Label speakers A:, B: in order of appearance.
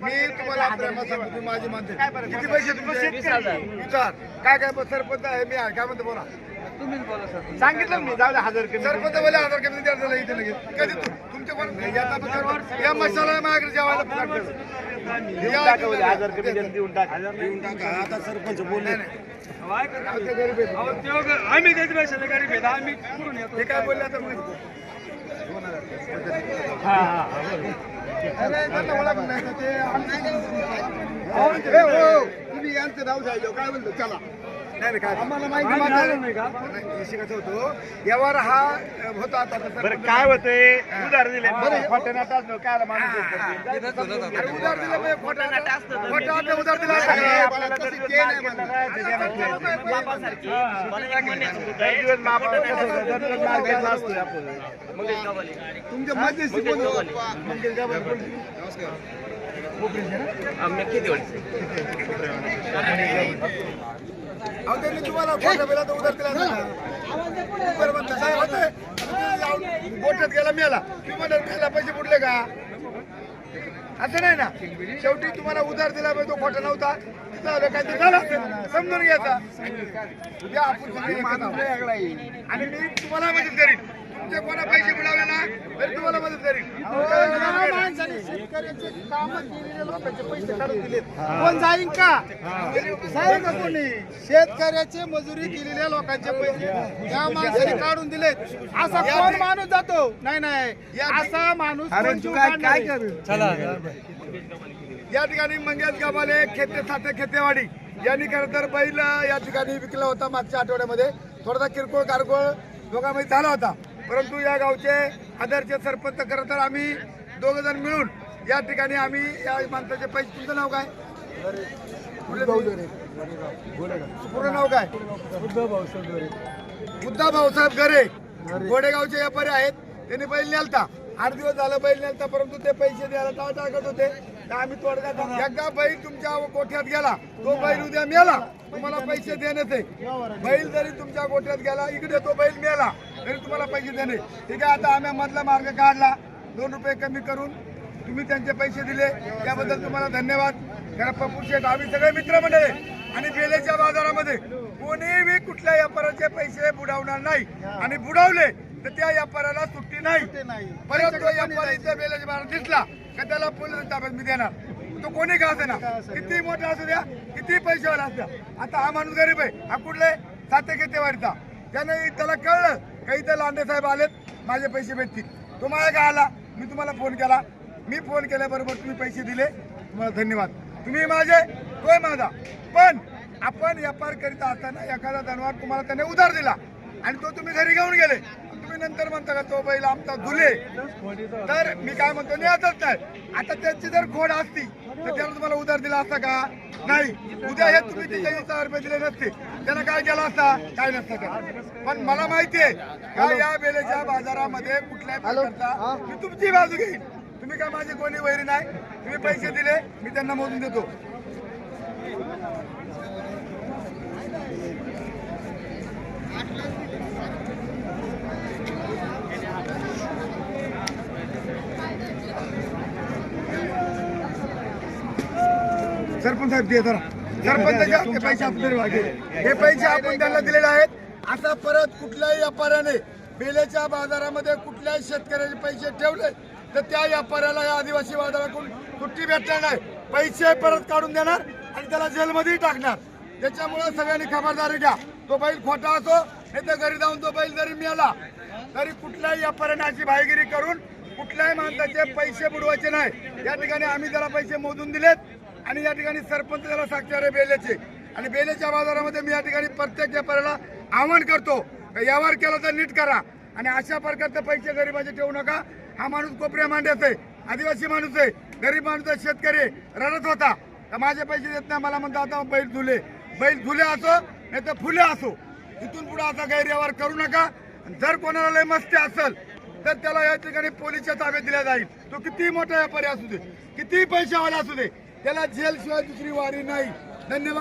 A: मी तुम्हाला सांगतो माझी मानते. किती पैसे तुमचे? विचार. काय काय सरपंच आहे? मी काय म्हणतो? बोला.
B: सांगितलं मी जाऊ दे हजार कमी
A: सरपंच बोले हजार कमी द्या त्याला इथे लगेच. कधी तू तुमच्या याचा पत्रावर या मसाला माझ्याकडे जेवायला फुकट देतो.
B: देऊन
A: या
B: टाका
A: इथे
B: उद्या, हजार कमी
A: देतो.
B: देऊन देऊन टाका
A: देऊन टाका. आता सरपंच बोलले. ते गरीब आहेत.
C: आम्ही त्याच्या पैशाने गरीब आहेत. आम्ही कुठून येतो?
A: ते काय बोलले आता मग? अरे, त्यांना ओळख नाही तर ते हे, हो, तुम्ही यांचं नाव सांगितलं. काय म्हणतो? चला. नाही नाही, काय? आम्हाला माहिती
C: नाही का?
A: कसा होतो. व्यवहार हा होता आता
B: बरं काय होतंय? उधार दिले.
A: बरं.
B: खोटं नाटं असलं काय माणूस
A: उधार दिलं. म्हणजे खोटा खोटा आता उधार दिला का? तुमच्या गावाला कोण? अहो, त्यांनी तुम्हाला खोटा बिला तर उधार दिला का? बरं म्हणता, साहेब जाऊन बोटात गेला मेला. तुम्ही म्हणता मेला पैसे बुडले का? असं नाही ना. शेवटी तुम्हाला उधार दिला पाहिजे तो खोटा नव्हता. तिथं आलं काहीतरी झालं. समजून घ्यायचा. उद्या आपण. आणि मी तुम्हाला मदत करीन. तुमचे कोणा पैसे बुडवले ना तरी तुम्हाला मदत करीन.
C: शेतकऱ्याचे काम केलेले लोकांचे पैसे काढून दिलेत. कोण जाईन का? जाईन का कोणी? शेतकऱ्याचे मजुरी केलेल्या लोकांचे पैसे त्या माणसाने काढून दिलेत. असा कोण माणूस जातो? नाही नाही. असा माणूस कोण जीव काढणार आहे?
A: या ठिकाणी मंगेश गावाले खेते साते खेतेवाडी. यांनी खरं तर बैल या ठिकाणी विकला होता मागच्या आठवड्यामध्ये. थोडासा किरकोळ कारकोळ दोघांमध्ये झाला होता. परंतु या गावचे आदरचे सरपंच खरं तर आम्ही दोघ जण मिळून या ठिकाणी आम्ही या माणसाचे पैसे तुमचं नाव काय? पूर्ण नाव काय? बुद्धा भाऊसाहेब गरे गोडेगावचे व्यापारी आहेत. त्यांनी बैल नेलता. आठ दिवस झालं बैल नेलता परंतु ते पैसे द्यायला टाळ टाकत होते. तर आम्ही तोडगा एकदा बैल तुमच्या गोठ्यात गेला तो बैल उद्या मेला. तुम्हाला पैसे देण्यात आहे बैल जरी तुमच्या गोठ्यात गेला इकडे तो बैल मेला तरी तुम्हाला पैसे देणे ठीक आहे आता आम्ही मधला मार्ग काढला. दोन रुपये कमी करून तुम्ही त्यांचे पैसे दिले त्याबद्दल तुम्हाला धन्यवाद. पप्पू शेठ आम्ही सगळे मित्रमंडळ आणि बेलेच्या बाजारामध्ये कोणीही कुठल्या व्यापाराचे पैसे बुडवणार नाही. आणि बुडवले तर त्या व्यापाराला सुट्टी नाही. परत तो व्यापारी जर बेलेच्या बाजारात दिसला का त्याला पोलीस ताब्यात मी देणार. तो कोणी का असे ना किती मोठा असू द्या किती पैशावाला असू द्या. आता हा माणूस गरीब आहे. हा कुठले साते घेते वाढता त्याने त्याला कळलं का इथं लांडे साहेब आलेत माझे पैसे भेटतील. तुम्हाला काय आला मी तुम्हाला फोन केला. मी फोन केल्याबरोबर तुम्ही पैसे दिले तुम्हाला धन्यवाद. तुम्ही माझे तोय माझा. पण आपण व्यापार करीत असताना एखादा जनावर तुम्हाला त्याने उधार दिला आणि तो तुम्ही घरी घेऊन गेले. तुम्ही नंतर म्हणता का तो बैल आमचा धुले. तर मी काय म्हणतो नेतच नाही. आता त्याची जर खोड असती तर त्याला तुम्हाला उधार दिला असता का? नाही. उद्या हे तुम्ही वीस हजार रुपये दिले नसते. त्यानं काय केला असता? काय नसतं का पण मला माहिती आहे का या बेलेच्या बाजारामध्ये प्रकारचा मी तुमची बाजू घेईन. तुम्ही काय माझे कोणी वैरी नाही. तुम्ही पैसे दिले मी त्यांना मोजून देतो. सरपंच साहेब दे जरा. सरपंचाचे पैसे आपले वागे हे पैसे आपण त्यांना दिलेले आहेत. आता परत कुठल्याही व्यापाऱ्याने बेलेच्या बाजारामध्ये कुठल्याही शेतकऱ्याचे पैसे ठेवले तर त्या व्यापाऱ्याला या आदिवासी बाजाराकडून सुट्टी भेटणार नाही. पैसे परत काढून देणार आणि त्याला जेलमध्येही टाकणार. त्याच्यामुळे सगळ्यांनी खबरदारी घ्या. तो बैल खोटा असो नाही तर घरी जाऊन तो बैल जरी मिळाला तरी कुठल्याही व्यापाऱ्याने अशी भाईगिरी करून कुठल्याही माणसाचे पैसे बुडवायचे नाही. या ठिकाणी आम्ही त्याला पैसे मोजून दिलेत आणि या ठिकाणी सरपंच त्याला साक्षर आहे बेल्याचे आणि बेल्याच्या बाजारामध्ये मी या ठिकाणी प्रत्येक व्यापाऱ्याला आवाहन करतो व्यवहार केला तर नीट करा आणि अशा प्रकारचे पैसे गरीबाचे ठेवू नका. हा माणूस कोपऱ्या मांड्याचा आहे. आदिवासी माणूस आहे. गरीब माणूस आहे शेतकरी रडत होता. तर माझे पैसे देत नाही मला म्हणता आता बैल धुले बैल धुले असो नाही तर फुले असो. इथून पुढे असा गैरव्यवहार करू नका. जर कोणाला लय मस्ती असेल तर त्याला या ठिकाणी पोलिसच्या ताब्यात दिला जाईल. तो किती मोठा व्यापारी असू दे किती पैशावाला असू दे त्याला जेल शिवाय दुसरी वारी नाही. धन्यवाद.